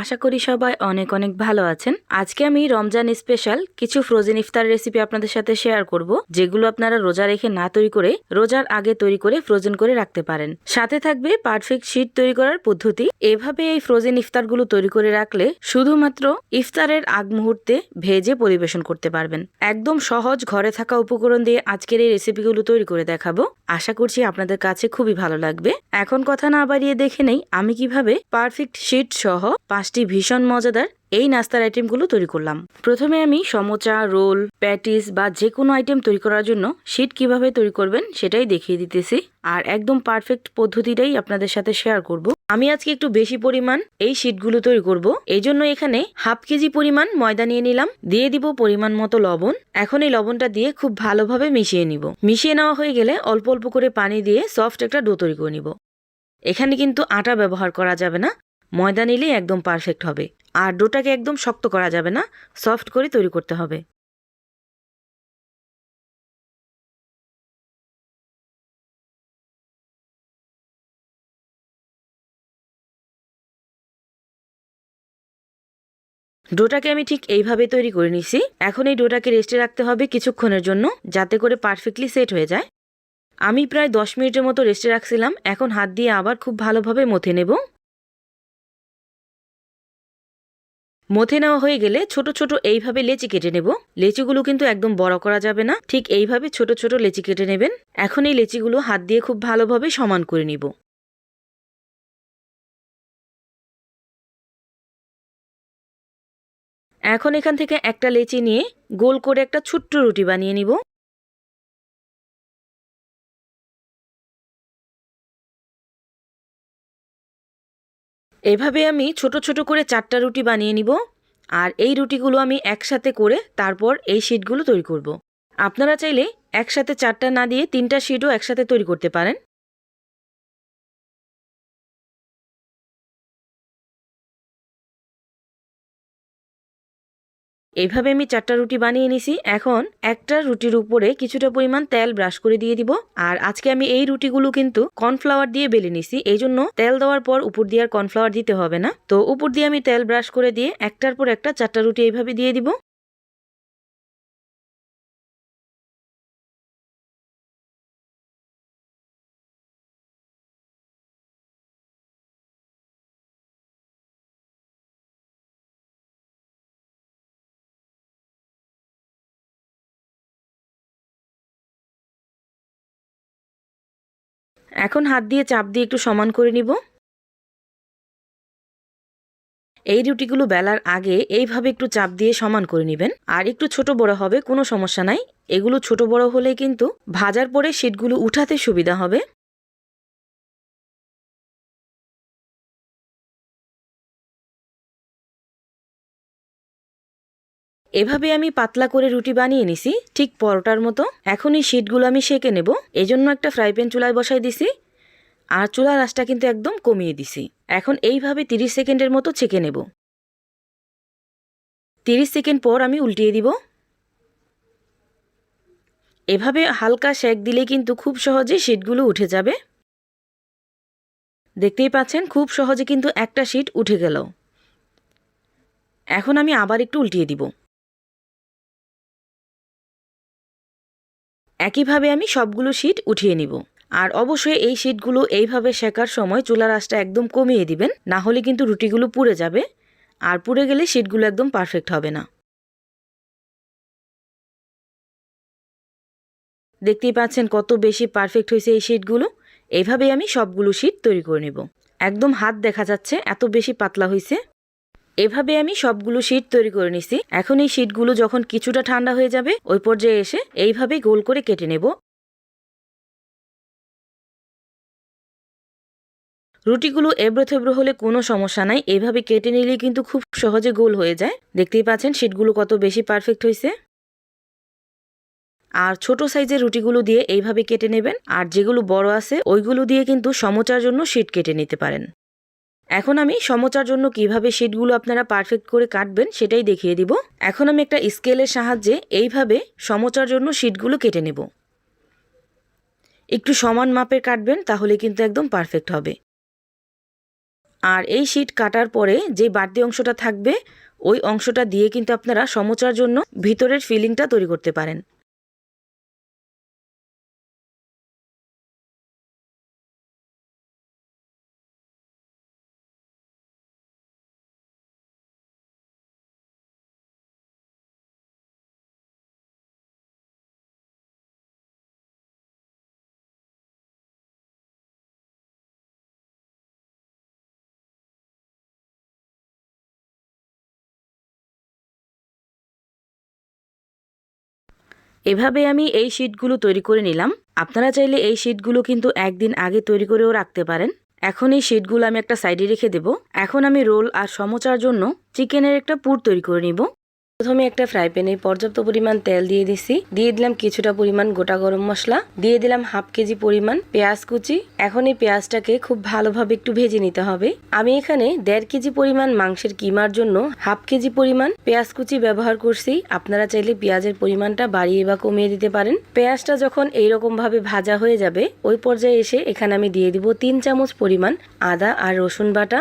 আশা করি সবাই অনেক অনেক ভালো আছেন। আজকে আমি রমজান স্পেশাল কিছু ফ্রোজেন ইফতার রেসিপি আপনাদের সাথে শেয়ার করব, যেগুলো আপনারা রোজা রেখে না তৈরি করে রোজার আগে তৈরি করে ফ্রোজেন করে রাখতে পারেন। সাথে থাকবে পারফেক্ট শীট তৈরি করার পদ্ধতি। এভাবে এই ফ্রোজেন ইফতারগুলো তৈরি করে রাখলে শুধুমাত্র ইফতারের আগ মুহূর্তে ভেজে পরিবেশন করতে পারবেন। একদম সহজ ঘরে থাকা উপকরণ দিয়ে আজকের এই রেসিপিগুলো তৈরি করে দেখাবো। আশা করছি আপনাদের কাছে খুবই ভালো লাগবে। এখন কথা না বাড়িয়ে দেখে নেই আমি কীভাবে পারফেক্ট শীট সহ পাঁচটি ভীষণ মজাদার এই নাস্তার আইটেমগুলো তৈরি করলাম। প্রথমে আমি সমোচা, রোল, প্যাটিস বা যে কোনো আইটেম তৈরি করার জন্য শীট কীভাবে তৈরি করবেন সেটাই দেখিয়ে দিতেছি। আর একদম পারফেক্ট পদ্ধতিটাই আপনাদের সাথে শেয়ার করব। আমি আজকে একটু বেশি পরিমাণ এই শীটগুলো তৈরি করব। এই জন্য এখানে হাফ কেজি পরিমাণ ময়দা নিয়ে নিলাম। দিয়ে দিব পরিমাণ মতো লবণ। এখন এই লবণটা দিয়ে খুব ভালোভাবে মিশিয়ে নিব। মিশিয়ে নেওয়া হয়ে গেলে অল্প অল্প করে পানি দিয়ে সফট একটা ডো তৈরি করে নিব। এখানে কিন্তু আটা ব্যবহার করা যাবে না। ময়দা নিলেই একদম পারফেক্ট হবে। আর ডোটাকে একদম শক্ত করা যাবে না সফট করে তৈরি করতে হবে। ডোটাকে আমি ঠিক এইভাবে তৈরি করে নিছি। এখন এই ডোটাকে রেস্টে রাখতে হবে কিছুক্ষণের জন্য, যাতে করে পারফেক্টলি সেট হয়ে যায়। আমি প্রায় দশ মিনিটের মতো রেস্টে রাখছিলাম, এখন হাত দিয়ে আবার খুব ভালোভাবে মথে নেব। মথে নেওয়া হয়ে গেলে ছোট ছোট এইভাবে লেচি কেটে নেব। লেচিগুলো কিন্তু একদম বড় করা যাবে না। ঠিক এইভাবে ছোট ছোট লেচি কেটে নেবেন। এখন এই লেচিগুলো হাত দিয়ে খুব ভালোভাবে সমান করে নিব। এখন এখান থেকে একটা লেচি নিয়ে গোল করে একটা ছোট্ট রুটি বানিয়ে নিব। এভাবে আমি ছোট ছোট করে চারটা রুটি বানিয়ে নিব, আর এই রুটিগুলো আমি একসাথে করে তারপর এই শিটগুলো তৈরি করব। আপনারা চাইলে একসাথে চারটা না দিয়ে তিনটা শিটও একসাথে তৈরি করতে পারেন এইভাবে আমি চারটা রুটি বানিয়ে নিছি। এখন একটা রুটির উপরে কিছুটা পরিমাণ তেল ব্রাশ করে দিয়ে দিব। আর আজকে আমি এই রুটিগুলো কিন্তু কর্নফ্লাওয়ার দিয়ে বেলে নিছি। এই জন্য তেল দেওয়ার পর উপর দিয়ে আর কর্নফ্লাওয়ার দিতে হবে না। তো উপর দিয়ে আমি তেল ব্রাশ করে দিয়ে একটার পর একটা চারটা রুটি এইভাবে দিয়ে দিব। এখন হাত দিয়ে চাপ দিয়ে একটু সমান করে নিব। এই রুটিগুলো বেলার আগে এইভাবে একটু চাপ দিয়ে সমান করে নেবেন। আর একটু ছোট বড় হবে, কোনো সমস্যা নাই। এগুলো ছোট বড় হলে কিন্তু ভাজার পরে শীটগুলো উঠাতে সুবিধা হবে। এভাবে আমি পাতলা করে রুটি বানিয়ে নিছি, ঠিক পরোটার মতো। এখন এই শিটগুলো আমি সেকে নেব। এজন্য একটা ফ্রাই প্যান চুলায় বসাই দিছি। আর চুলার আঁচটা কিন্তু একদম কমিয়ে দিছি। এখন এইভাবে তিরিশ সেকেন্ডের মতো ছেঁকে নেব। তিরিশ সেকেন্ড পর আমি উল্টিয়ে দিব। এভাবে হালকা শেক দিলে কিন্তু খুব সহজে শিটগুলো উঠে যাবে। দেখতেই পাচ্ছেন, খুব সহজে কিন্তু একটা শিট উঠে গেল। এখন আমি আবার একটু উল্টিয়ে দিব। একইভাবে আমি সবগুলো শিট উঠিয়ে নিব। আর অবশ্যই এই শিটগুলো এইভাবে শেখার সময় চুলার আঁচটা একদম কমিয়ে দিবেন, না হলে কিন্তু রুটিগুলো পুড়ে যাবে। আর পুড়ে গেলে শিটগুলো একদম পারফেক্ট হবে না। দেখতেই পাচ্ছেন কত বেশি পারফেক্ট হয়েছে এই শিটগুলো এইভাবেই আমি সবগুলো শিট তৈরি করে নেব। একদম হাত দেখা যাচ্ছে, এত বেশি পাতলা হয়েছে এভাবে আমি সবগুলো শিট তৈরি করে নিছি। এখন এই শিটগুলো যখন কিছুটা ঠান্ডা হয়ে যাবে, ওই পর্যায়ে এসে এইভাবে গোল করে কেটে নেব। রুটিগুলো এবড়ো থেবড়ো হলে কোনো সমস্যা নাই। এইভাবে কেটে নিলে কিন্তু খুব সহজে গোল হয়ে যায়। দেখতেই পাচ্ছেন শিটগুলো কত বেশি পারফেক্ট হয়েছে আর ছোট সাইজের রুটিগুলো দিয়ে এইভাবে কেটে নেবেন। আর যেগুলো বড় আছে, ওইগুলো দিয়ে কিন্তু সমচার জন্য শিট কেটে নিতে পারেন। এখন আমি সমচার জন্য কীভাবে শিটগুলো আপনারা পারফেক্ট করে কাটবেন সেটাই দেখিয়ে দিব। এখন আমি একটা স্কেলের সাহায্যে এইভাবে সমচার জন্য শিটগুলো কেটে নেব। একটু সমান মাপের কাটবেন তাহলে কিন্তু একদম পারফেক্ট হবে। আর এই শীট কাটার পরে যে বাড়তি অংশটা থাকবে, ওই অংশটা দিয়ে কিন্তু আপনারা সমচার জন্য ভিতরের ফিলিংটা তৈরি করতে পারেন। এভাবে আমি এই শিটগুলো তৈরি করে নিলাম। আপনারা চাইলে এই শিটগুলো কিন্তু একদিন আগে তৈরি করেও রাখতে পারেন। এখন এই শিটগুলো আমি একটা সাইডে রেখে দেব। এখন আমি রোল আর সমচার জন্য চিকেনের একটা পুর তৈরি করে নিব। প্রথমে একটা ফ্রাই প্যানে পর্যাপ্ত পরিমাণ তেল দিয়ে দিছি। দিয়ে দিলাম কিছুটা পরিমাণ গোটা গরম মশলা। দিয়ে দিলাম হাফ কেজি পরিমাণ পেঁয়াজ কুচি। এখন এই পেঁয়াজটাকে খুব ভালোভাবে একটু ভেজে নিতে হবে। আমি এখানে দেড় কেজি পরিমাণ মাংসের কিমার জন্য হাফ কেজি পরিমাণ পেঁয়াজ কুচি ব্যবহার করছি। আপনারা চাইলে পেঁয়াজের পরিমাণটা বাড়িয়ে বা কমিয়ে দিতে পারেন। পেঁয়াজটা যখন এইরকম ভাবে ভাজা হয়ে যাবে, ওই পর্যায়ে এসে এখানে আমি দিয়ে দিব তিন চামচ পরিমাণ আদা আর রসুন বাটা।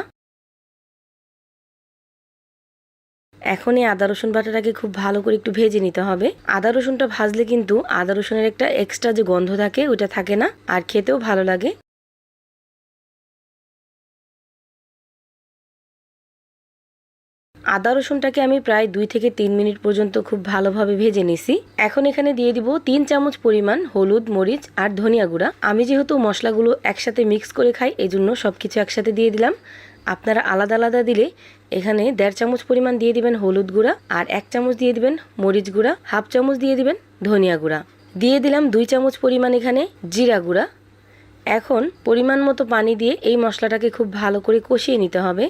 এখন এই আদা, রসুন বাটাটাকে খুব ভালো করে একটু ভেজে নিতে হবে। আদা, রসুনটা ভাজলে কিন্তু আদা, রসুনের একটা এক্সট্রা যে গন্ধ থাকে, ওইটা থাকে না, আর খেতেও ভালো লাগে। আদা, রসুনটাকে আমি প্রায় দুই থেকে তিন মিনিট পর্যন্ত খুব ভালোভাবে ভেজে নিছি। এখন এখানে দিয়ে দিব তিন চামচ পরিমাণ হলুদ, মরিচ আর ধনিয়া গুঁড়া। আমি যেহেতু মশলাগুলো একসাথে মিক্স করে খাই এই জন্য সব কিছু একসাথে দিয়ে দিলাম। আপনারা আলাদা আলাদা দিলে এখানে দেড় চামচ পরিমাণ দিয়ে দিবেন হলুদ গুঁড়া আর এক চামচ দিয়ে দিবেন মরিচ গুঁড়া, হাফ চামচ দিয়ে দিবেন ধনিয়া গুঁড়া। দিয়ে দিলাম দুই চামচ পরিমাণ এখানে জিরা গুঁড়া। এখন পরিমাণ মতো পানি দিয়ে এই মশলাটাকে খুব ভালো করে কষিয়ে নিতে হবে।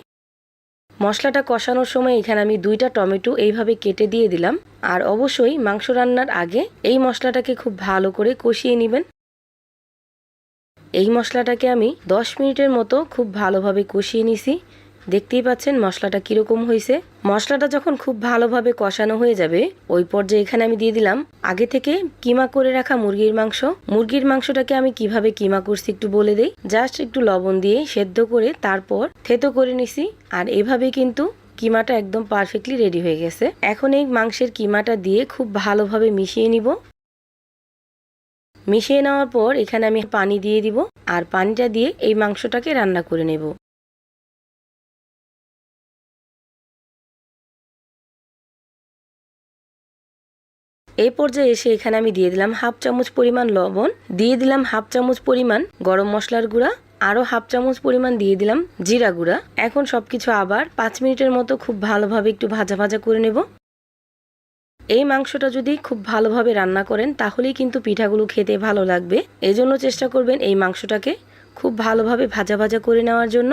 মশলাটা কষানোর সময় এখানে আমি দুইটা টমেটো এইভাবে কেটে দিয়ে দিলাম। আর অবশ্যই মাংস রান্নার আগে এই মশলাটাকে খুব ভালো করে কষিয়ে নেবেন। এই মশলাটাকে আমি 10 মিনিটের মতো খুব ভালোভাবে কষিয়ে নিছি। দেখতেই পাচ্ছেন মশলাটা কীরকম হয়েছে। মশলাটা যখন খুব ভালোভাবে কষানো হয়ে যাবে, ওই পর্যায়ে এখানে আমি দিয়ে দিলাম আগে থেকে কিমা করে রাখা মুরগির মাংস। মুরগির মাংসটাকে আমি কীভাবে কিমা করছি একটু বলে দেই। জাস্ট একটু লবণ দিয়ে সেদ্ধ করে তারপর থেতো করে নিছি। আর এভাবে কিন্তু কিমাটা একদম পারফেক্টলি রেডি হয়ে গেছে। এখন এই মাংসের কিমাটা দিয়ে খুব ভালোভাবে মিশিয়ে নিব। মিশিয়ে নেওয়ার পর এখানে আমি পানি দিয়ে দিব আর পানিটা দিয়ে এই মাংসটাকে রান্না করে নেব। এই পর্যায়ে এসে এখানে আমি দিয়ে দিলাম হাফ চামচ পরিমাণ লবণ, দিয়ে দিলাম হাফ চামচ পরিমাণ গরম মশলার গুঁড়া, আরও হাফ চামচ পরিমাণ দিয়ে দিলাম জিরা গুঁড়া। এখন সবকিছু আবার পাঁচ মিনিটের মতো খুব ভালোভাবে একটু ভাজা ভাজা করে নেব। এই মাংসটা যদি খুব ভালোভাবে রান্না করেন, তাহলেই কিন্তু পিঠাগুলো খেতে ভালো লাগবে। এজন্য চেষ্টা করবেন এই মাংসটাকে খুব ভালোভাবে ভাজা ভাজা করে নেওয়ার জন্য।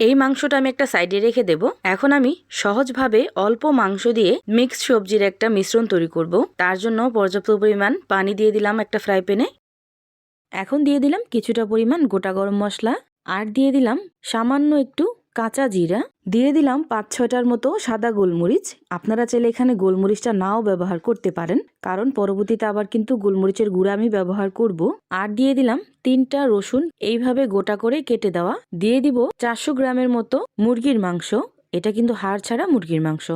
এই মাংসটা আমি একটা সাইডে রেখে দেব। এখন আমি সহজভাবে অল্প মাংস দিয়ে মিক্সড সবজির একটা মিশ্রণ তৈরি করব। তার জন্য পর্যাপ্ত পরিমাণ পানি দিয়ে দিলাম একটা ফ্রাই প্যানে। এখন দিয়ে দিলাম কিছুটা পরিমাণ গোটা গরম মশলা। আর দিয়ে দিলাম সামান্য একটু কাঁচা জিরা, দিয়ে দিলাম পাঁচ ছয়টার মতো সাদা গোলমরিচ। আপনারা চাইলে এখানে গোলমরিচটা নাও ব্যবহার করতে পারেন, কারণ পরবর্তীতে আবার কিন্তু গোলমরিচের গুঁড়া আমি ব্যবহার করব। আর দিয়ে দিলাম তিনটা রসুন, এইভাবে গোটা করে কেটে দেওয়া। দিয়ে দিব চারশো গ্রামের মতো মুরগির মাংস, এটা কিন্তু হাড় ছাড়া মুরগির মাংস।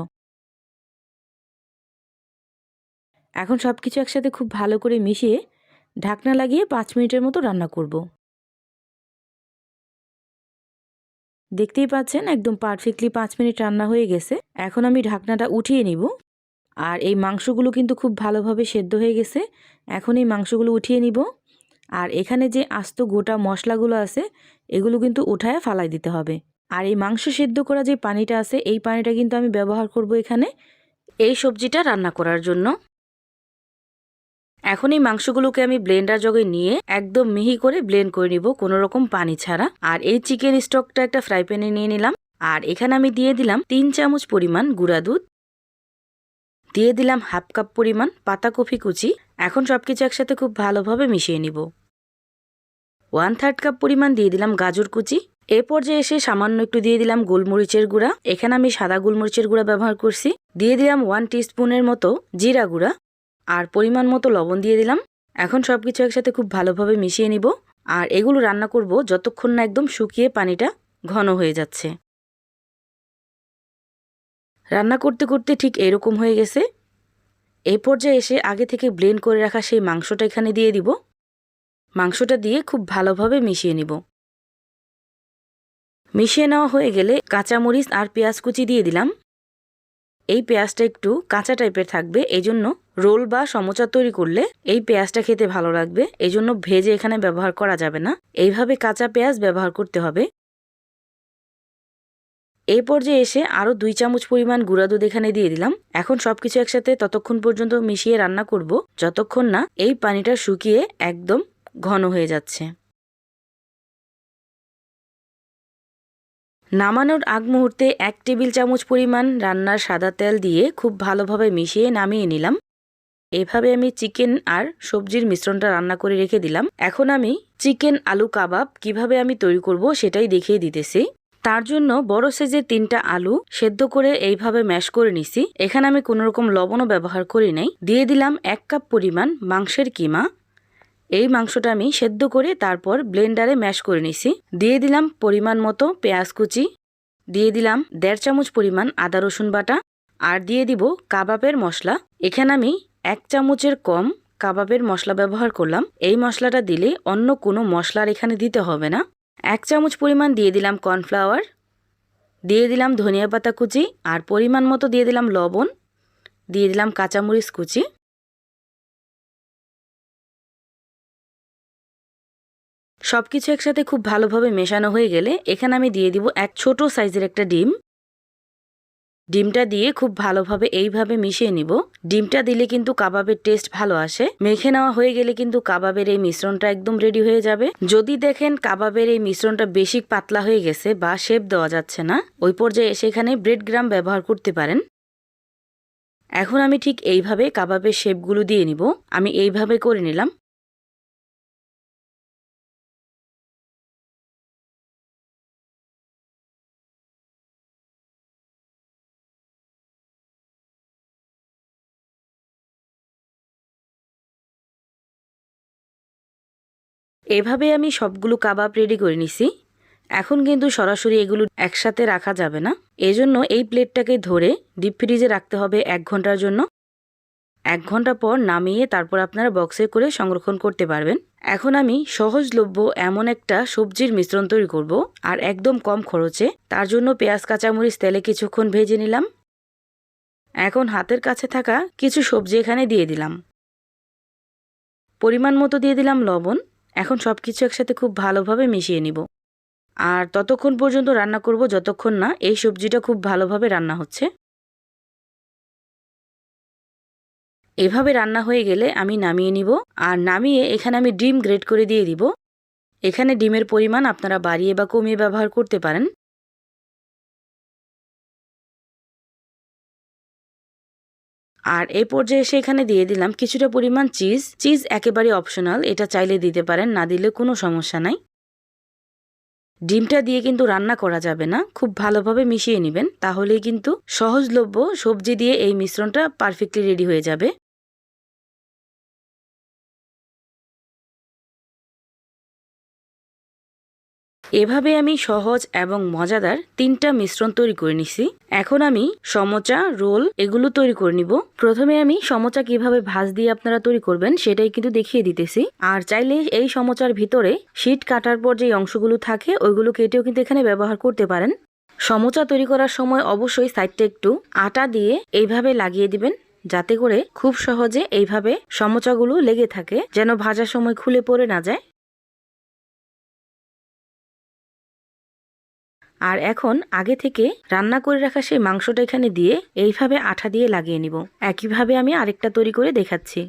এখন সব কিছু একসাথে খুব ভালো করে মিশিয়ে ঢাকনা লাগিয়ে পাঁচ মিনিটের মতো রান্না করব। দেখতেই পাচ্ছেন একদম পারফেক্টলি পাঁচ মিনিট রান্না হয়ে গেছে। এখন আমি ঢাকনাটা উঠিয়ে নিব। আর এই মাংসগুলো কিন্তু খুব ভালোভাবে সেদ্ধ হয়ে গেছে। এখন এই মাংসগুলো উঠিয়ে নিব। আর এখানে যে আস্ত গোটা মশলাগুলো আছে, এগুলো কিন্তু উঠায় ফালাই দিতে হবে। আর এই মাংস সেদ্ধ করা যে পানিটা আছে, এই পানিটা কিন্তু আমি ব্যবহার করব এখানে এই সবজিটা রান্না করার জন্য। এখন এই মাংসগুলোকে আমি ব্লেন্ডার জগে নিয়ে একদম মিহি করে ব্লেন্ড করে নিব, কোনো রকম পানি ছাড়া। আর এই চিকেন স্টকটা একটা ফ্রাই প্যানে নিয়ে নিলাম। আর এখানে আমি দিয়ে দিলাম তিন চামচ পরিমাণ গুঁড়া দুধ। দিয়ে দিলাম হাফ কাপ পরিমাণ পাতাকপি কুচি। এখন সবকিছু একসাথে খুব ভালোভাবে মিশিয়ে নিব। ওয়ান থার্ড কাপ পরিমাণ দিয়ে দিলাম গাজর কুচি। এ পর্যায়ে এসে সামান্য একটু দিয়ে দিলাম গোলমরিচের গুঁড়া। এখানে আমি সাদা গোলমরিচের গুঁড়া ব্যবহার করছি। দিয়ে দিলাম ওয়ান টিস্পুনের মতো জিরা গুঁড়া। আর পরিমাণ মতো লবণ দিয়ে দিলাম। এখন সব কিছু একসাথে খুব ভালোভাবে মিশিয়ে নিব আর এগুলো রান্না করব যতক্ষণ না একদম শুকিয়ে পানিটা ঘন হয়ে যাচ্ছে। রান্না করতে করতে ঠিক এরকম হয়ে গেছে। এই পর্যায়ে এসে আগে থেকে ব্লেন্ড করে রাখা সেই মাংসটা এখানে দিয়ে দিব। মাংসটা দিয়ে খুব ভালোভাবে মিশিয়ে নিব। মিশিয়ে নেওয়া হয়ে গেলে কাঁচামরিচ আর পেঁয়াজ কুচি দিয়ে দিলাম। এই পেঁয়াজটা একটু কাঁচা টাইপের থাকবে এই জন্য রোল বা সমোচা তৈরি করলে এই পেঁয়াজটা খেতে ভালো লাগবে এই জন্য ভেজে এখানে ব্যবহার করা যাবে না। এইভাবে কাঁচা পেঁয়াজ ব্যবহার করতে হবে। এই পর্যায়ে এসে আরও দুই চামচ পরিমাণ গুঁড়া দুধ এখানে দিয়ে দিলাম। এখন সবকিছু একসাথে ততক্ষণ পর্যন্ত মিশিয়ে রান্না করব, যতক্ষণ না এই পানিটা শুকিয়ে একদম ঘন হয়ে যাচ্ছে। নামানোর আগ মুহূর্তে এক টেবিল চামচ পরিমাণ রান্নার সাদা তেল দিয়ে খুব ভালোভাবে মিশিয়ে নামিয়ে নিলাম। এভাবে আমি চিকেন আর সবজির মিশ্রণটা রান্না করে রেখে দিলাম। এখন আমি চিকেন আলু কাবাব কীভাবে আমি তৈরি করব সেটাই দেখিয়ে দিতেছি। তার জন্য বড় সাইজের তিনটা আলু সেদ্ধ করে এইভাবে ম্যাশ করে নিছি। এখানে আমি কোনো রকম লবণও ব্যবহার করি নাই। দিয়ে দিলাম এক কাপ পরিমাণ মাংসের কিমা। এই মাংসটা আমি সেদ্ধ করে তারপর ব্লেন্ডারে ম্যাশ করে নিছি দিয়ে দিলাম পরিমাণ মতো পেঁয়াজ কুচি। দিয়ে দিলাম দেড় চামচ পরিমাণ আদা রসুন বাটা। আর দিয়ে দিব কাবাবের মশলা। এখানে আমি এক চামচের কম কাবাবের মশলা ব্যবহার করলাম। এই মশলাটা দিলে অন্য কোনো মশলার এখানে দিতে হবে না। এক চামচ পরিমাণ দিয়ে দিলাম কর্নফ্লাওয়ার। দিয়ে দিলাম ধনিয়া পাতা কুচি। আর পরিমাণ মতো দিয়ে দিলাম লবণ। দিয়ে দিলাম কাঁচামরিচ কুচি। সব কিছু একসাথে খুব ভালোভাবে মেশানো হয়ে গেলে এখানে আমি দিয়ে দিব এক ছোট সাইজের একটা ডিম। ডিমটা দিয়ে খুব ভালোভাবে এইভাবে মিশিয়ে নিব। ডিমটা দিলে কিন্তু কাবাবের টেস্ট ভালো আসে। মেখে নেওয়া হয়ে গেলে কিন্তু কাবাবের এই মিশ্রণটা একদম রেডি হয়ে যাবে। যদি দেখেন কাবাবের এই মিশ্রণটা বেশি পাতলা হয়ে গেছে বা শেপ দেওয়া যাচ্ছে না, ওই পর্যায়ে সেখানে ব্রেড গ্রাম ব্যবহার করতে পারেন। এখন আমি ঠিক এইভাবে কাবাবের শেপগুলো দিয়ে নিব। আমি এইভাবে করে নিলাম। এভাবে আমি সবগুলো কাবাব রেডি করে নিছি। এখন কিন্তু সরাসরি এগুলো একসাথে রাখা যাবে না। এজন্য এই প্লেটটাকে ধরে ডিপ ফ্রিজে রাখতে হবে এক ঘণ্টার জন্য। এক ঘণ্টা পর নামিয়ে তারপর আপনারা বক্সে করে সংরক্ষণ করতে পারবেন। এখন আমি সহজলভ্য এমন একটা সবজির মিশ্রণ তৈরি করব, আর একদম কম খরচে। তার জন্য পেঁয়াজ, কাঁচামরিচ, তেলে কিছুক্ষণ ভেজে নিলাম। এখন হাতের কাছে থাকা কিছু সবজি এখানে দিয়ে দিলাম। পরিমাণ মতো দিয়ে দিলাম লবণ। এখন সব কিছু একসাথে খুব ভালোভাবে মিশিয়ে নিব। আর ততক্ষণ পর্যন্ত রান্না করব যতক্ষণ না এই সবজিটা খুব ভালোভাবে রান্না হচ্ছে। এভাবে রান্না হয়ে গেলে আমি নামিয়ে নিব আর নামিয়ে এখানে আমি ডিম গ্রেড করে দিয়ে দিব। এখানে ডিমের পরিমাণ আপনারা বাড়িয়ে বা কমিয়ে ব্যবহার করতে পারেন। আর এই পর্যায়ে এসে এখানে দিয়ে দিলাম কিছুটা পরিমাণ চিজ। চিজ একেবারে অপশনাল, এটা চাইলে দিতে পারেন, না দিলে কোনো সমস্যা নাই। ডিমটা দিয়ে কিন্তু রান্না করা যাবে না, খুব ভালোভাবে মিশিয়ে নেবেন, তাহলেই কিন্তু সহজলভ্য সবজি দিয়ে এই মিশ্রণটা পারফেক্টলি রেডি হয়ে যাবে। এভাবে আমি সহজ এবং মজাদার তিনটা মিশ্রণ তৈরি করে নিছি। এখন আমি সমোচা, রোল এগুলো তৈরি করে নিব। প্রথমে আমি সমোচা কীভাবে ভাজ দিয়ে আপনারা তৈরি করবেন সেটাই কিন্তু দেখিয়ে দিতেছি। আর চাইলে এই সমোচার ভিতরে শীট কাটার পর যে অংশগুলো থাকে, ওইগুলো কেটেও কিন্তু এখানে ব্যবহার করতে পারেন। সমোচা তৈরি করার সময় অবশ্যই সাইডটা একটু আটা দিয়ে এইভাবে লাগিয়ে দিবেন, যাতে করে খুব সহজে এইভাবে সমচাগুলো লেগে থাকে, যেন ভাজার সময় খুলে পড়ে না যায়। আর এখন আগে থেকে রান্না করে রাখা সেই মাংসটা এখানে দিয়ে এইভাবে আঠা দিয়ে লাগিয়ে নিব। একইভাবে আমি আরেকটা তৈরি করে দেখাচ্ছি।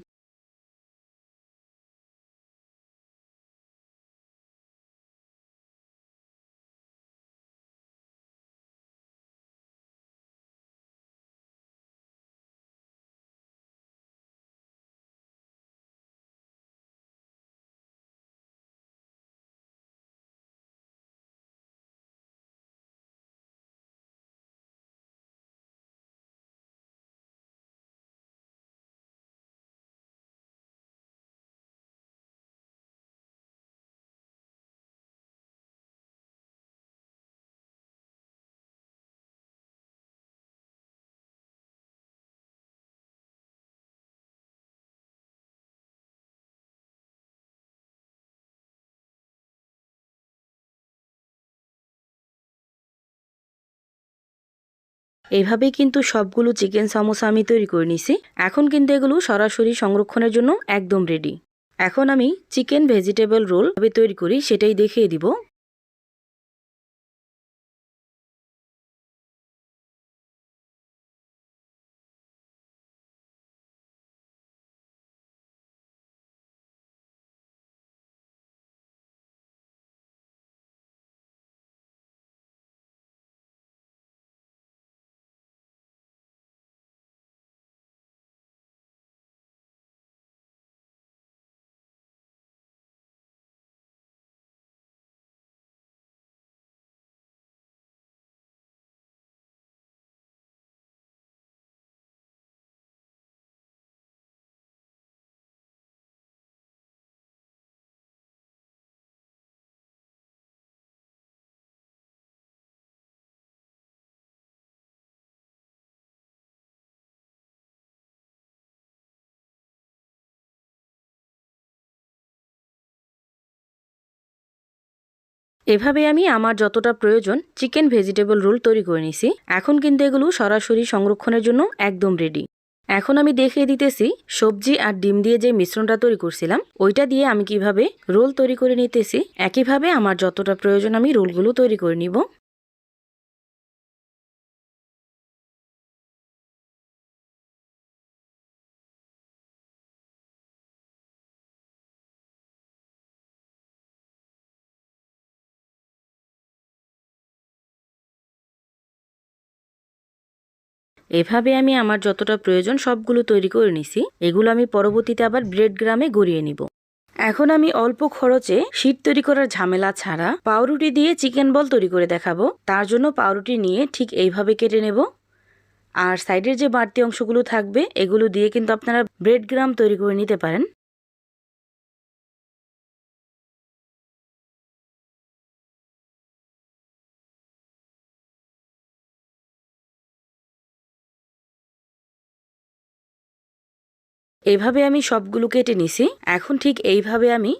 এইভাবেই কিন্তু সবগুলো চিকেন সামোসা আমি তৈরি করে নিছি। এখন কিন্তু এগুলো সরাসরি সংরক্ষণের জন্য একদম রেডি এখন আমি চিকেন ভেজিটেবল রোল তৈরি করি, সেটাই দেখিয়ে দিব। এভাবে আমি আমার যতটা প্রয়োজন চিকেন ভেজিটেবল রোল তৈরি করে নিছি এখন কিন্তু এগুলো সরাসরি সংরক্ষণের জন্য একদম রেডি এখন আমি দেখিয়ে দিতেছি সবজি আর ডিম দিয়ে যে মিশ্রণটা তৈরি করছিলাম, ওইটা দিয়ে আমি কীভাবে রোল তৈরি করে নিতেছি। একইভাবে আমার যতটা প্রয়োজন আমি রোলগুলো তৈরি করে নিব। এভাবে আমি আমার যতটা প্রয়োজন সবগুলো তৈরি করে নিছি। এগুলো আমি পরবর্তীতে আবার ব্রেড গ্রামে গড়িয়ে নিব। এখন আমি অল্প খরচে শীত তৈরি করার ঝামেলা ছাড়া পাউরুটি দিয়ে চিকেন বল তৈরি করে দেখাবো। তার জন্য পাউরুটি নিয়ে ঠিক এইভাবে কেটে নেব। আর সাইডের যে বাড়তি অংশগুলো থাকবে, এগুলো দিয়ে কিন্তু আপনারা ব্রেড গ্রাম তৈরি করে নিতে পারেন। এভাবে আমি সবগুলো কেটে নিছি। এখন ঠিক এইভাবে আমি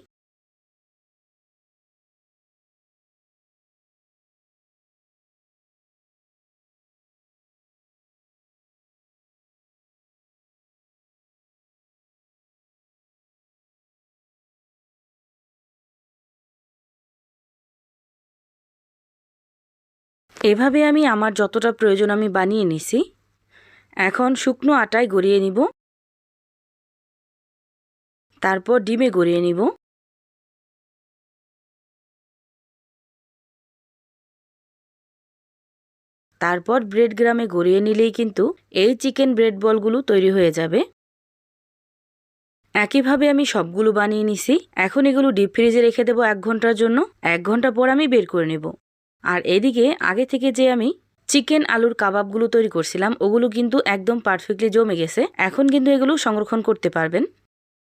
এভাবে আমি আমার যতটা প্রয়োজন আমি বানিয়ে নিছি। এখন শুকনো আটায় গড়িয়ে নিব। তারপর ডিমে গড়িয়ে নিব। তারপর ব্রেড গ্রামে গড়িয়ে নিলেই কিন্তু এই চিকেন ব্রেড বলগুলো তৈরি হয়ে যাবে। একইভাবে আমি সবগুলো বানিয়ে নিছি। এখন এগুলো ডিপ ফ্রিজে রেখে দেবো এক ঘণ্টার জন্য। এক ঘণ্টা পর আমি বের করে নেব। আর এদিকে আগে থেকে যে আমি চিকেন আলুর কাবাবগুলো তৈরি করছিলাম, ওগুলো কিন্তু একদম পারফেক্টলি জমে গেছে। এখন কিন্তু এগুলো সংরক্ষণ করতে পারবেন।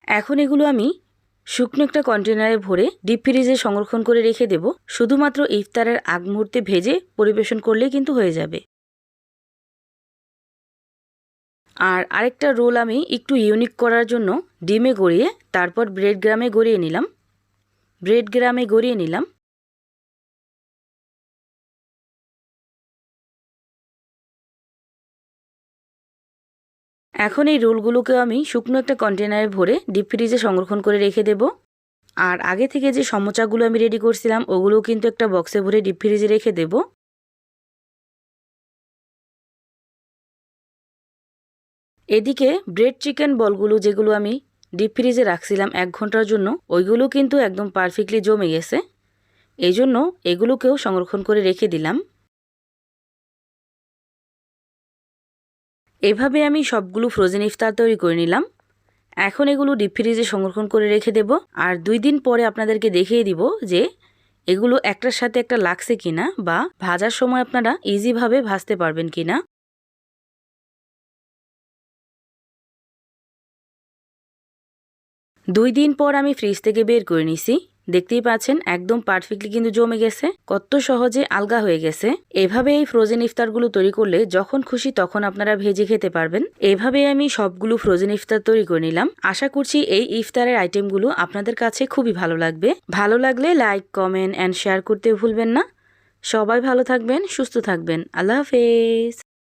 এখন এগুলো আমি শুকনো একটা কন্টেনারে ভরে ডিপ ফ্রিজে সংরক্ষণ করে রেখে দেব। শুধুমাত্র ইফতারের আগ মুহূর্তে ভেজে পরিবেশন করলেই কিন্তু হয়ে যাবে। আর আরেকটা রোল আমি একটু ইউনিক করার জন্য ডিমে গড়িয়ে, তারপর ব্রেড গ্রামে গড়িয়ে নিলাম। ব্রেড গ্রামে গড়িয়ে নিলাম। এখন এই রোলগুলোকেও আমি শুকনো একটা কন্টেনারে ভরে ডিপ ফ্রিজে সংরক্ষণ করে রেখে দেব। আর আগে থেকে যে সমোচাগুলো আমি রেডি করছিলাম ওগুলো কিন্তু একটা বক্সে ভরে ডিপ ফ্রিজে রেখে দেব। এদিকে ব্রেড চিকেন বলগুলো যেগুলো আমি ডিপ ফ্রিজে রাখছিলাম এক ঘণ্টার জন্য, ওইগুলো কিন্তু একদম পারফেক্টলি জমে গেছে। এই জন্য এগুলোকেও সংরক্ষণ করে রেখে দিলাম। এভাবে আমি সবগুলো ফ্রোজেন ইফতার তৈরি করে নিলাম। এখন এগুলো ডিপ ফ্রিজে সংরক্ষণ করে রেখে দেব। আর দুই দিন পরে আপনাদেরকে দেখিয়ে দিব যে এগুলো একটার সাথে একটা লাগছে কিনা বা ভাজার সময় আপনারা ইজিভাবে ভাজতে পারবেন কিনা। দুই দিন পর আমি ফ্রিজ থেকে বের করে নিছি। দেখতেই পাচ্ছেন, একদম পারফেক্টলি কিন্তু জমে গেছে। কত সহজে আলগা হয়ে গেছে। এভাবে এই ফ্রোজেন ইফতারগুলো তৈরি করলে যখন খুশি তখন আপনারা ভেজে খেতে পারবেন। এভাবে আমি সবগুলো ফ্রোজেন ইফতার তৈরি করে নিলাম। আশা করছি এই ইফতারের আইটেমগুলো আপনাদের কাছে খুবই ভালো লাগবে। ভালো লাগলে লাইক কমেন্ট অ্যান্ড শেয়ার করতে ভুলবেন না। সবাই ভালো থাকবেন, সুস্থ থাকবেন। আল্লাহ হাফেজ।